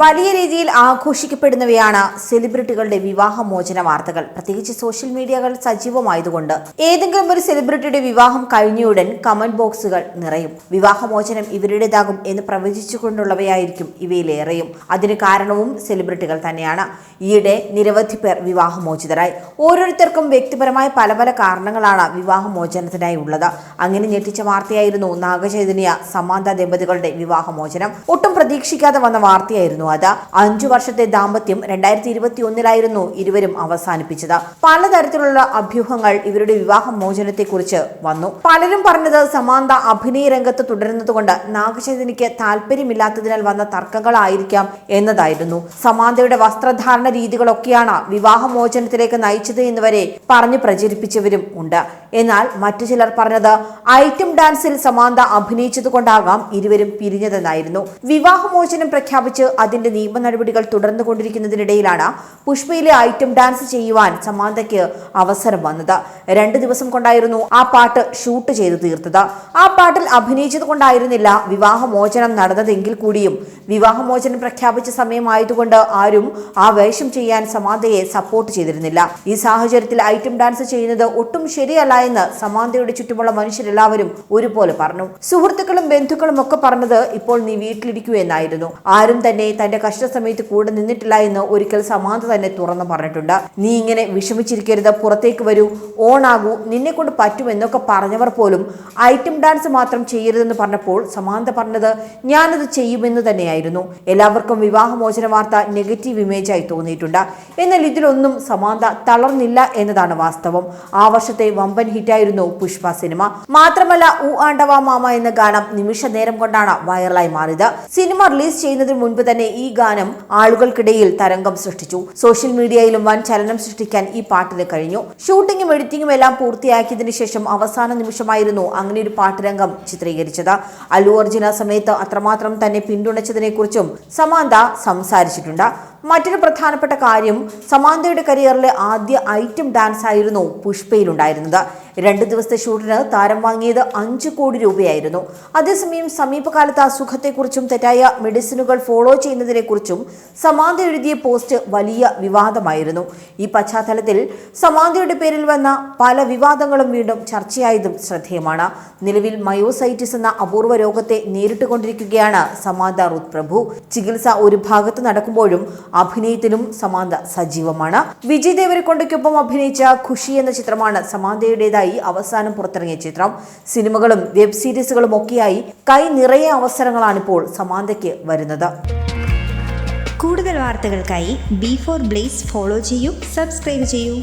വലിയ രീതിയിൽ ആഘോഷിക്കപ്പെടുന്നവയാണ് സെലിബ്രിറ്റികളുടെ വിവാഹമോചന വാർത്തകൾ. പ്രത്യേകിച്ച് സോഷ്യൽ മീഡിയകൾ സജീവമായതുകൊണ്ട് ഏതെങ്കിലും ഒരു സെലിബ്രിറ്റിയുടെ വിവാഹം കഴിഞ്ഞയുടൻ കമന്റ് ബോക്സുകൾ നിറയും. വിവാഹമോചനം ഇവരുടേതാകും എന്ന് പ്രവചിച്ചുകൊണ്ടുള്ളവയായിരിക്കും ഇവയിലേറെയും. അതിന് കാരണവും സെലിബ്രിറ്റികൾ തന്നെയാണ്. ഈയിടെ നിരവധി പേർ വിവാഹമോചിതരായി. ഓരോരുത്തർക്കും വ്യക്തിപരമായ പല പല കാരണങ്ങളാണ് വിവാഹമോചനത്തിനായി ഉള്ളത്. അങ്ങനെ ഞെട്ടിച്ച വാർത്തയായിരുന്നു നാഗചൈതന്യ സമാന്ത ദമ്പതികളുടെ വിവാഹമോചനം. ഒട്ടും പ്രതീക്ഷിക്കാതെ വന്ന വാർത്തയായിരുന്നു അത് അഞ്ചു വർഷത്തെ ദാമ്പത്യം രണ്ടായിരത്തി ഇരുപത്തി ഒന്നിലായിരുന്നു ഇരുവരും അവസാനിപ്പിച്ചത്. പലതരത്തിലുള്ള അഭ്യൂഹങ്ങൾ ഇവരുടെ വിവാഹ വിവാഹമോചനത്തെക്കുറിച്ച് വന്നു. പലരും പറഞ്ഞത് സമാന്ത അഭിനയ രംഗത്ത് തുടരുന്നതുകൊണ്ട് നാഗചൈതന്യക്ക് താല്പര്യമില്ലാത്തതിനാൽ വന്ന തർക്കങ്ങളായിരിക്കാം എന്നതായിരുന്നു. സമാന്തയുടെ വസ്ത്രധാരണ രീതികളൊക്കെയാണ് വിവാഹമോചനത്തിലേക്ക് നയിച്ചത് എന്നുവരെ പറഞ്ഞു പ്രചരിപ്പിച്ചവരും ഉണ്ട്. എന്നാൽ മറ്റു ചിലർ പറഞ്ഞത് ഐറ്റം ഡാൻസിൽ സമാന്ത അഭിനയിച്ചത് കൊണ്ടാകാം ഇരുവരും പിരിഞ്ഞതെന്നായിരുന്നു. വിവാഹമോചനം പ്രഖ്യാപിച്ച് അതിന്റെ നിയമ നടപടികൾ തുടർന്നു കൊണ്ടിരിക്കുന്നതിനിടയിലാണ് പുഷ്പയിലെ ഐറ്റം ഡാൻസ് ചെയ്യുവാൻ സമാന്തയ്ക്ക് അവസരം വന്നത്. രണ്ട് ദിവസം കൊണ്ടായിരുന്നു ആ പാട്ട് ഷൂട്ട് ചെയ്തു തീർത്തത്. ആ പാട്ടിൽ അഭിനയിച്ചത് കൊണ്ടായിരുന്നില്ല വിവാഹമോചനം നടന്നതെങ്കിൽ കൂടിയും. വിവാഹമോചനം പ്രഖ്യാപിച്ച സമയമായതുകൊണ്ട് ആരും ആ വേഷം ചെയ്യാൻ സമാന്തയെ സപ്പോർട്ട് ചെയ്തിരുന്നില്ല. ഈ സാഹചര്യത്തിൽ ഐറ്റം ഡാൻസ് ചെയ്യുന്നത് ഒട്ടും ശരിയല്ല എന്ന് സമാന്തയുടെ ചുറ്റുമുള്ള മനുഷ്യരെല്ലാവരും ഒരുപോലെ പറഞ്ഞു. സുഹൃത്തുക്കളും ബന്ധുക്കളും ഒക്കെ പറഞ്ഞത് ഇപ്പോൾ നീ വീട്ടിലിരിക്കൂ എന്നായിരുന്നു. ആരും തന്നെ തന്റെ കഷ്ടസമയത്ത് കൂടെ നിന്നിട്ടില്ല എന്ന് ഒരിക്കൽ സമാന്ത തന്നെ തുറന്നു പറഞ്ഞിട്ടുണ്ട്. നീ ഇങ്ങനെ വിഷമിച്ചിരിക്കരുത് പുറത്തേക്ക് വരൂ ഓണാകൂ നിന്നെ കൊണ്ട് പറ്റുമെന്നൊക്കെ പറഞ്ഞവർ പോലും ഐറ്റം ഡാൻസ് മാത്രം ചെയ്യരുതെന്ന് പറഞ്ഞപ്പോൾ സമാന്ത പറഞ്ഞത് ഞാനത് ചെയ്യുമെന്ന് തന്നെയായിരുന്നു. എല്ലാവർക്കും വിവാഹമോചന വാർത്ത നെഗറ്റീവ് ഇമേജ് ആയി തോന്നിയിട്ടുണ്ട്. എന്നാൽ ഇതിലൊന്നും സമാന്ത തളർന്നില്ല എന്നതാണ് വാസ്തവം. ആ വർഷത്തെ വമ്പൻ ഹിറ്റായിരുന്നു പുഷ്പ സിനിമ. മാത്രമല്ല ഊ ആണ്ടവ മാമ എന്ന ഗാനം നിമിഷ നേരം കൊണ്ടാണ് വൈറലായി മാറിയത്. സിനിമ റിലീസ് ചെയ്യുന്നതിന് മുൻപ് തന്നെ ഈ ഗാനം ആളുകൾക്കിടയിൽ തരംഗം സൃഷ്ടിച്ചു. സോഷ്യൽ മീഡിയയിലും വൻ ചലനം സൃഷ്ടിക്കാൻ ഈ പാട്ടിന് കഴിഞ്ഞു. ഷൂട്ടിങ്ങും എഡിറ്റിംഗും എല്ലാം പൂർത്തിയാക്കിയതിനു ശേഷം അവസാന നിമിഷമായിരുന്നു അങ്ങനെ ഒരു പാട്ടുരംഗം ചിത്രീകരിച്ചത്. അല്ലു അർജുന സമയത്ത് അത്രമാത്രം തന്നെ പിന്തുണച്ചതിനെക്കുറിച്ചും സമാന്ത സംസാരിച്ചിട്ടുണ്ട്. മറ്റൊരു പ്രധാനപ്പെട്ട കാര്യം സമാന്തയുടെ കരിയറിലെ ആദ്യ ഐറ്റം ഡാൻസ് ആയിരുന്നു പുഷ്പയിലുണ്ടായിരുന്നത്. രണ്ട് ദിവസത്തെ ഷൂട്ടിന് താരം വാങ്ങിയത് അഞ്ച് കോടി രൂപയായിരുന്നു. അതേസമയം സമീപകാലത്ത് അസുഖത്തെക്കുറിച്ചും തെറ്റായ മെഡിസിനുകൾ ഫോളോ ചെയ്യുന്നതിനെക്കുറിച്ചും സമാന്ത എഴുതിയ പോസ്റ്റ് വലിയ വിവാദമായിരുന്നു. ഈ പശ്ചാത്തലത്തിൽ സമാന്തയുടെ പേരിൽ വന്ന പല വിവാദങ്ങളും വീണ്ടും ചർച്ചയായതും ശ്രദ്ധേയമാണ്. നിലവിൽ മയോസൈറ്റിസ് എന്ന അപൂർവ രോഗത്തെ നേരിട്ടുകൊണ്ടിരിക്കുകയാണ് സമാന്ത റുത് പ്രഭു ചികിത്സ ഒരു ഭാഗത്ത് നടക്കുമ്പോഴും അഭിനയത്തിലും സമാന്ത സജീവമാണ്. വിജയ് ദേവരക്കൊണ്ടയ്ക്കൊപ്പം അഭിനയിച്ച ഖുഷി എന്ന ചിത്രമാണ് സമാന്തയുടേതായി അവസാനം പുറത്തിറങ്ങിയ ചിത്രം. സിനിമകളും വെബ് സീരീസുകളും ഒക്കെയായി കൈ നിറയെ അവസരങ്ങളാണിപ്പോൾ സമാന്തയ്ക്ക് വരുന്നത്. കൂടുതൽ വാർത്തകൾക്കായി ബി ഫോർ ബ്ലേസ് ഫോളോ ചെയ്യൂ സബ്സ്ക്രൈബ് ചെയ്യൂ.